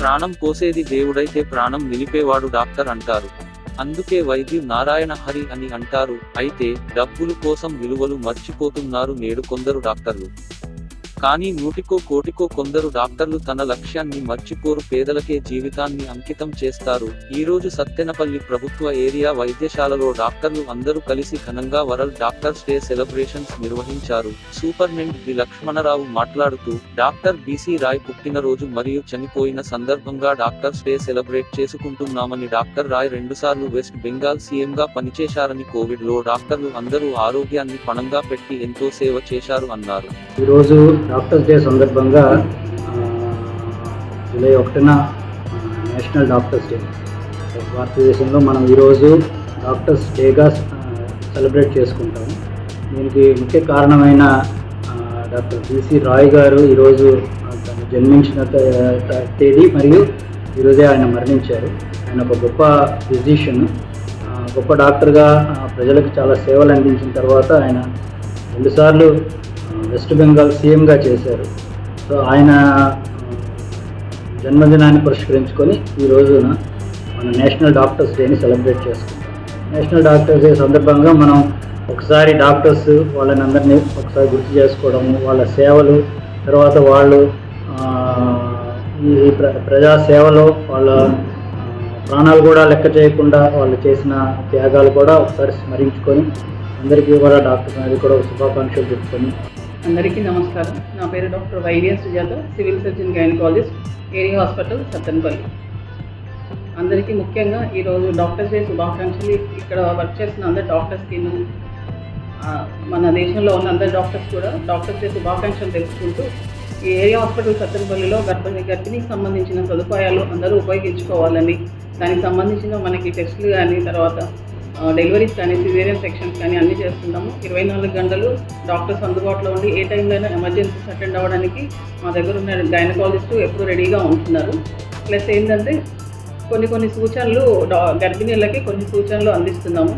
ప్రాణం పోసేది దేవుడైతే ప్రాణం నిలిపేవాడు డాక్టర్ అంటారు. అందుకే వైద్యు నారాయణ హరి అని అంటారు. అయితే డబ్బులు కోసం విలువలు మర్చిపోతున్నారు నేడు కొందరు డాక్టర్లు. కానీ నూటికో కోటికో కొందరు డాక్టర్లు తన లక్ష్యాన్ని మర్చిపోరు పేదలకే జీవితాన్ని అంకితం చేస్తారు. ఈరోజు సత్తెనపల్లి ప్రభుత్వ ఏరియా వైద్యశాలలో డాక్టర్లు అందరూ కలిసి ఘనంగా వరల్డ్ డాక్టర్స్ డే సెలబ్రేషన్స్ నిర్వహించారు. సూపర్నెంట్ డి లక్ష్మణరావు మాట్లాడుతూ డాక్టర్ బీసీ రాయ్ పుట్టినరోజు మరియు చనిపోయిన సందర్భంగా డాక్టర్స్ డే సెలబ్రేట్ చేసుకుంటున్నామని డాక్టర్ రాయ్ రెండుసార్లు వెస్ట్ బెంగాల్ సీఎంగా పనిచేశారని కోవిడ్లో డాక్టర్లు అందరూ ఆరోగ్యాన్ని పణంగా పెట్టి ఎంతో సేవ చేశారు అన్నారు. ఈరోజు డాక్టర్స్ డే సందర్భంగా జూలై ఒకటిన నేషనల్ డాక్టర్స్ డే. భారతదేశంలో మనం ఈరోజు డాక్టర్స్ డేగా సెలబ్రేట్ చేసుకుంటాము. దీనికి ముఖ్య కారణమైన డాక్టర్ బిసి రాయ్ గారు ఈరోజు తను జన్మించిన తేదీ మరియు ఈరోజే ఆయన మరణించారు. ఆయన ఒక గొప్ప ఫిజిషియన్. గొప్ప డాక్టర్గా ప్రజలకు చాలా సేవలు అందించిన తర్వాత ఆయన రెండుసార్లు వెస్ట్ బెంగాల్ సీఎంగా చేశారు. సో ఆయన జన్మదినాన్ని పురస్కరించుకొని ఈ రోజున మన నేషనల్ డాక్టర్స్ డేని సెలబ్రేట్ చేసుకుంటాం. నేషనల్ డాక్టర్స్ డే సందర్భంగా మనం ఒకసారి డాక్టర్స్ వాళ్ళని అందరినీ ఒకసారి గుర్తు చేసుకోవడము వాళ్ళ సేవలు తర్వాత వాళ్ళు ఈ ప్ర ప్రజా సేవలో వాళ్ళ ప్రాణాలు కూడా లెక్క చేయకుండా వాళ్ళు చేసిన త్యాగాలు కూడా ఒకసారి స్మరించుకొని అందరికీ కూడా డాక్టర్ అది కూడా శుభాకాంక్షలు చెప్పుకొని అందరికీ నమస్కారం. నా పేరు doctor Y V S Sujatha civil surgeon gynaecologist area hospital Sattenapalli. అందరికీ ముఖ్యంగా ఈరోజు డాక్టర్స్ డే శుభాకాంక్షలు. ఇక్కడ వర్క్ చేస్తున్న అందరు డాక్టర్స్కి మన దేశంలో ఉన్న అందరు డాక్టర్స్ కూడా డాక్టర్స్ డే శుభాకాంక్షలు తెలుసుకుంటూ ఈ ఏరియా హాస్పిటల్ సత్తెనపల్లిలో గర్భిణి గర్భిణీకి సంబంధించిన సదుపాయాలు అందరూ ఉపయోగించుకోవాలని దానికి సంబంధించిన మనకి టెస్టులు కానీ తర్వాత డెలివరీస్ కానీ సిజేరియన్ సెక్షన్స్ కానీ అన్నీ చేస్తున్నాము ఇరవై నాలుగు గంటలు డాక్టర్స్ అందుబాటులో ఉండి ఏ టైంలో అయినా ఎమర్జెన్సీస్ అటెండ్ అవ్వడానికి మా దగ్గర ఉన్న గైనకాలజిస్టు ఎప్పుడు రెడీగా ఉంటున్నారు. ప్లస్ ఏంటంటే కొన్ని కొన్ని సూచనలు గర్భిణీలకి కొన్ని సూచనలు అందిస్తున్నాము.